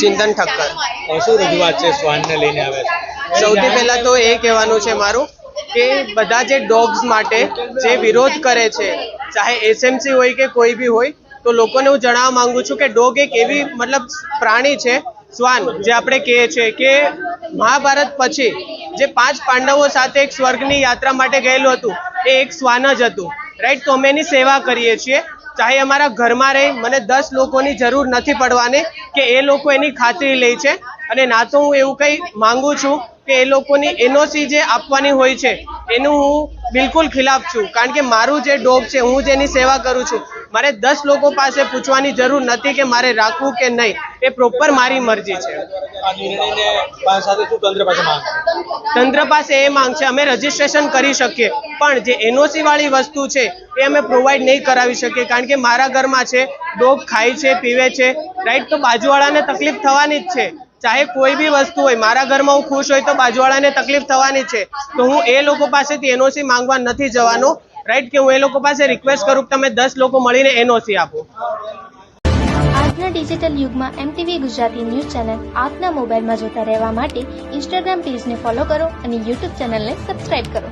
ચિંતન ઠક્કર. શું રજૂઆત છે શ્વાનને લઈને આવે સૌથી પહેલા તો એ કહેવાનું છે મારું કે બધા જે ડોગ્સ માટે જે વિરોધ કરે છે, ચાહે એસએમસી હોય કે કોઈ બી હોય, તો લોકોને હું જણાવવા માંગુ છું કે ડોગ એક એવી મતલબ પ્રાણી છે શ્વાન જે આપણે કહીએ છીએ કે મહાભારત પછી જે પાંચ પાંડવો સાથે એક સ્વર્ગની યાત્રા માટે ગયેલું હતું, એ એક શ્વાન જ હતું. રાઈટ તો અમે એની સેવા કરીએ છીએ. ચાહે અમારા ઘરમાં રહી, મને દસ લોકોની જરૂર નથી પડવાની કે એ લોકો એની ખાતરી લે છે. અને ના તો હું એવું કંઈ માંગુ છું કે એ લોકોની એનઓસી જે આપવાની હોય છે, એનું હું બિલકુલ ખિલાફ છું. કારણ કે મારું જે ડોગ છે હું જેની સેવા કરું છું મારે દસ લોકો પાસે પૂછવાની જરૂર નથી કે મારે રાખવું કે નહીં. એ પ્રોપર મારી મરજી છે. તંત્ર પાસે એ માંગ છે અમે રજીસ્ટ્રેશન કરી શકીએ પણ જે એનઓસી વાળી વસ્તુ છે એ અમે પ્રોવાઈડ નહીં કરાવી શકીએ. કારણ કે મારા ઘરમાં છે ડોગ ખાય છે પીવે છે રાઈટ તો બાજુવાળાને તકલીફ થવાની જ છે. ચાહે કોઈ બી વસ્તુ હોય, મારા ઘરમાં હું ખુશ હોય તો બાજુવાળાને તકલીફ થવાની છે. તો હું એ લોકો પાસેથી એનઓસી માંગવા નથી જવાનો. રાઈટ કે હું એ લોકો પાસે રિક્વેસ્ટ કરું તમે દસ લોકો મળીને એનઓસી આપો. આજના ડિજિટલ યુગમાં એમટીવી ગુજરાતી ન્યૂઝ ચેનલ આપના મોબાઈલમાં જોતા રહેવા માટે ઇન્સ્ટાગ્રામ પેજને ફોલો કરો અને યુટ્યુબ ચેનલને સબસ્ક્રાઇબ કરો.